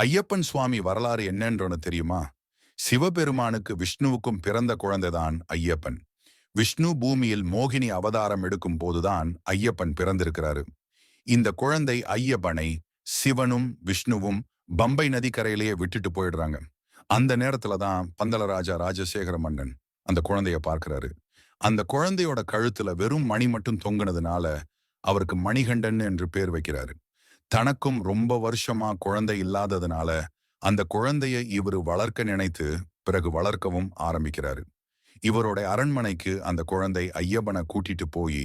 ஐயப்பன் சுவாமி வரலாறு என்னன்றொன்னு தெரியுமா? சிவபெருமானுக்கு விஷ்ணுவுக்கும் பிறந்த குழந்தைதான் ஐயப்பன். விஷ்ணு பூமியில் மோகினி அவதாரம் எடுக்கும் போதுதான் ஐயப்பன் பிறந்திருக்கிறாரு. இந்த குழந்தை ஐயப்பனை சிவனும் விஷ்ணுவும் பம்பை நதிக்கரையிலேயே விட்டுட்டு போயிடுறாங்க. அந்த நேரத்துல தான் பந்தலராஜா ராஜசேகர மன்னன் அந்த குழந்தைய பார்க்கிறாரு. அந்த குழந்தையோட கழுத்துல வெறும் மணி மட்டும் தொங்குனதுனால அவருக்கு மணிகண்டன் என்று பேர் வைக்கிறாரு. தனக்கும் ரொம்ப வருஷமா குழந்தை இல்லாததுனால அந்த குழந்தைய இவரு வளர்க்க நினைத்து பிறகு வளர்க்கவும் ஆரம்பிக்கிறாரு. இவரோட அரண்மனைக்கு அந்த குழந்தை ஐயப்பனை கூட்டிட்டு போய்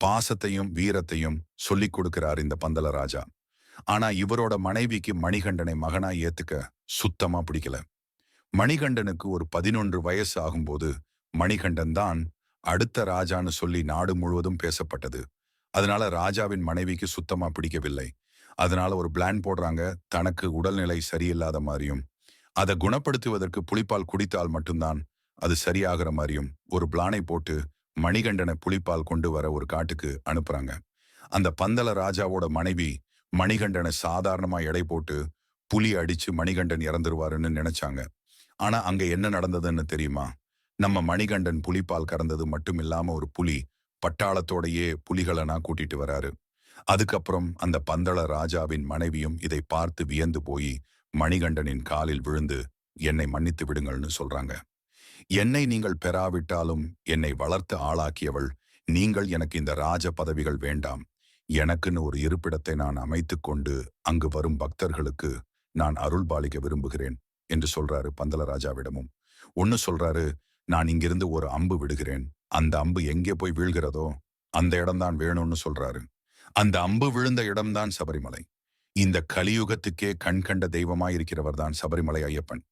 பாசத்தையும் வீரத்தையும் சொல்லிக் கொடுக்கிறார் இந்த பந்தல ராஜா. ஆனா இவரோட மனைவிக்கு மணிகண்டனை மகனா ஏத்துக்க சுத்தமா பிடிக்கல. மணிகண்டனுக்கு ஒரு பதினொன்று வயசு ஆகும்போது மணிகண்டன் தான் அடுத்த ராஜான்னு சொல்லி நாடு முழுவதும் பேசப்பட்டது. அதனால ராஜாவின் மனைவிக்கு சுத்தமா பிடிக்கவில்லை. அதனால ஒரு பிளான் போடுறாங்க. தனக்கு உடல்நிலை சரியில்லாத மாதிரியும் அதை குணப்படுத்துவதற்கு புளிப்பால் குடித்தால் மட்டும்தான் அது சரியாகிற மாதிரியும் ஒரு பிளானை போட்டு மணிகண்டனை புளிப்பால் கொண்டு வர ஒரு காட்டுக்கு அனுப்புறாங்க. அந்த பந்தல ராஜாவோட மனைவி மணிகண்டனை சாதாரணமா எடை போட்டு புலி அடிச்சு மணிகண்டன் இறந்துருவாருன்னு நினைச்சாங்க. ஆனா அங்க என்ன நடந்ததுன்னு தெரியுமா? நம்ம மணிகண்டன் புலிப்பால் கறந்தது மட்டும் இல்லாம ஒரு புலி பட்டாளத்தோடையே புலிகளனா கூட்டிட்டு வராரு. அதுக்கப்புறம் அந்த பந்தள ராஜாவின் மனைவியும் இதை பார்த்து வியந்து போய் மணிகண்டனின் காலில் விழுந்து என்னை மன்னித்து விடுங்கள்னு சொல்றாங்க. என்னை நீங்கள் பெறாவிட்டாலும் என்னை வளர்த்து ஆளாக்கியவள் நீங்கள் எனக்கு இந்த ராஜ பதவிகள் வேண்டாம். எனக்குன்னு ஒரு இருப்பிடத்தை நான் அமைத்துக் கொண்டு அங்கு வரும் பக்தர்களுக்கு நான் அருள் பாலிக்க விரும்புகிறேன் என்று சொல்றாரு பந்தல ராஜாவிடமும். ஒன்னு சொல்றாரு நான் இங்கிருந்து ஒரு அம்பு விடுகிறேன். அந்த அம்பு எங்கே போய் வீழ்கிறதோ அந்த இடம்தான் வேணும்னு சொல்றாரு. அந்த அம்பு விழுந்த இடம்தான் சபரிமலை. இந்த கலியுகத்துக்கே கண் கண்ட தெய்வமாயிருக்கிறவர் தான் சபரிமலை ஐயப்பன்.